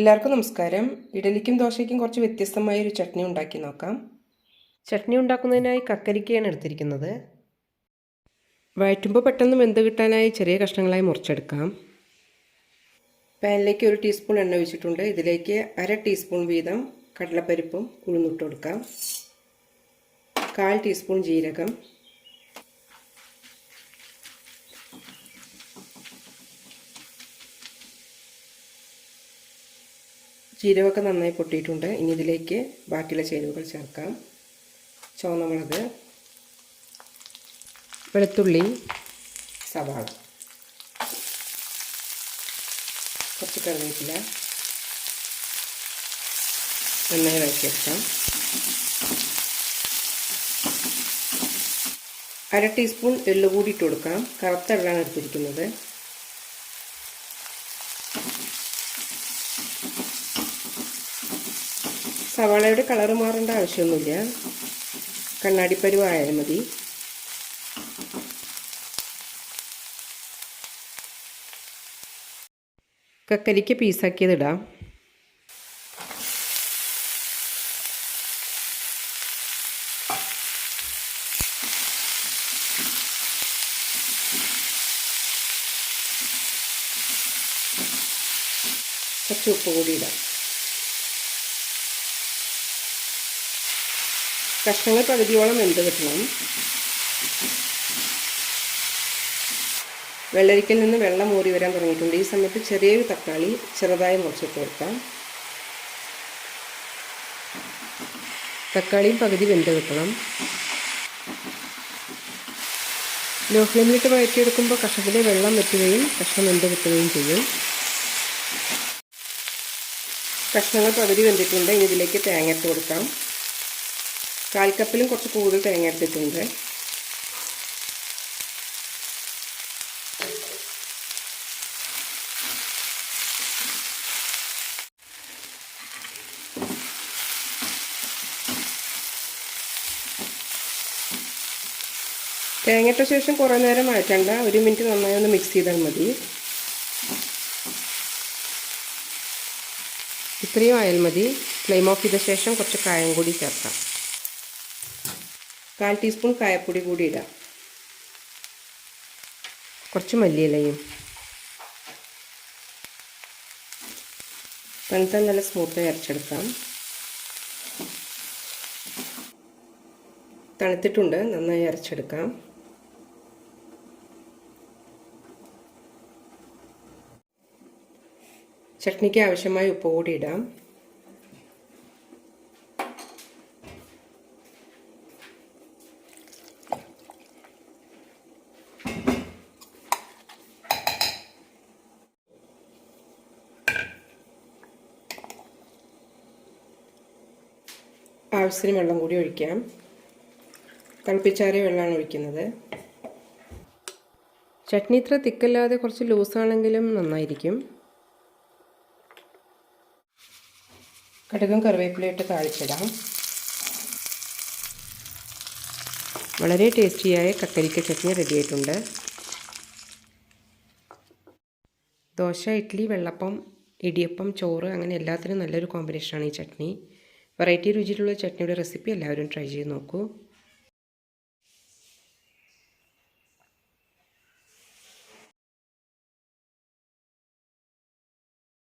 എല്ലാവർക്കും നമസ്കാരം. ഇഡലിക്കും ദോശയ്ക്കും കുറച്ച് വ്യത്യസ്തമായ ഒരു ചട്നി ഉണ്ടാക്കി നോക്കാം. ചട്നി ഉണ്ടാക്കുന്നതിനായി കക്കരിക്കയാണ് എടുത്തിരിക്കുന്നത്. വഴറ്റുമ്പോൾ പെട്ടെന്ന് വെന്ത് കിട്ടാനായി ചെറിയ കഷ്ണങ്ങളായി മുറിച്ചെടുക്കാം. പാനിലേക്ക് ഒരു ടീസ്പൂൺ എണ്ണ ഒഴിച്ചിട്ടുണ്ട്. ഇതിലേക്ക് അര ടീസ്പൂൺ വീതം കടലപ്പരിപ്പും ഉഴുന്നിട്ട് കൊടുക്കാം. കാൽ ടീസ്പൂൺ ജീരകം. ജീരകമൊക്കെ നന്നായി പൊട്ടിയിട്ടുണ്ട്. ഇനി ഇതിലേക്ക് ബാക്കിയുള്ള ചേരുവകൾ ചേർക്കാം. ചുവന്നമുളക് വെളുത്തുള്ളി സവാള. കുറച്ച് കറിവേപ്പില. നന്നായി വഴറ്റിയെടുക്കാം. അര ടീസ്പൂൺ എള്ള് കൂടി ഇട്ട് കൊടുക്കാം കറുത്ത എള്ളാണ് എടുത്തിരിക്കുന്നത്. സവാളയുടെ കളറ് മാറേണ്ട ആവശ്യമൊന്നുമില്ല. കണ്ണാടിപ്പരുവായാലും മതി. കക്കരിക്ക് പീസാക്കിയതിടാം കുറച്ച് ഉപ്പ് കൂടി ഇടാം. കഷ്ണങ്ങൾ പകുതിയോളം വെന്ത് കിട്ടണം. വെള്ളരിക്കൽ നിന്ന് വെള്ളം ഊറി വരാൻ തുടങ്ങിയിട്ടുണ്ട്. ഈ സമയത്ത് ചെറിയൊരു തക്കാളി ചെറുതായി മുറിച്ചിട്ട് കൊടുക്കാം. തക്കാളിയും പകുതി വെന്ത് കിട്ടണം. ലോ ഫ്ലെയിമിലിട്ട് വഴറ്റിയെടുക്കുമ്പോൾ കഷ്ണത്തിലെ വെള്ളം വെറ്റുകയും കഷ്ണം വെന്ത് കിട്ടുകയും ചെയ്യും. കഷ്ണങ്ങൾ പകുതി വെന്തിട്ടുണ്ട്. ഇനി ഇതിലേക്ക് തേങ്ങ ഇട്ട് കൊടുക്കാം. കാൽ കപ്പിലും കുറച്ച് കൂടുതൽ തേങ്ങ എടുത്തിട്ടുണ്ട് തേങ്ങയിട്ട ശേഷം കുറേ നേരം മാറ്റേണ്ട ഒരു മിനിറ്റ് നന്നായി ഒന്ന് മിക്സ് ചെയ്താൽ മതി. ഇത്രയും ആയാൽ മതി. ഫ്ലെയിം ഓഫ് ചെയ്ത ശേഷം കുറച്ച് കായം കൂടി ചേർക്കാം. കാൽ ടീസ്പൂൺ കായപ്പൊടി കൂടി ഇടാം. കുറച്ച് മല്ലിയിലയും. തണുത്താൽ നല്ല സ്മൂത്തായി അരച്ചെടുക്കാം. തണുത്തിട്ടുണ്ട് നന്നായി അരച്ചെടുക്കാം. ചട്നിക്ക് ആവശ്യമായ ഉപ്പ് കൂടി ഇടാം. ആവശ്യത്തിന് വെള്ളം കൂടി ഒഴിക്കാം തിളപ്പിച്ചാറിയ വെള്ളമാണ് ഒഴിക്കുന്നത്. ചട്നി ഇത്ര തിക്കല്ലാതെ കുറച്ച് ലൂസാണെങ്കിലും നന്നായിരിക്കും. കടുകും കറിവേപ്പിലയിട്ട് താളിച്ചിടാം. വളരെ ടേസ്റ്റിയായ കക്കരിക്ക ചട്നി റെഡിയായിട്ടുണ്ട് ദോശ ഇഡ്ഡലി വെള്ളപ്പം ഇടിയപ്പം ചോറ് അങ്ങനെ എല്ലാത്തിനും നല്ലൊരു കോമ്പിനേഷനാണ് ഈ ചട്നി. വെറൈറ്റി രുചിയിലുള്ള ചട്നിയുടെ റെസിപ്പി എല്ലാവരും ട്രൈ ചെയ്ത് നോക്കൂ.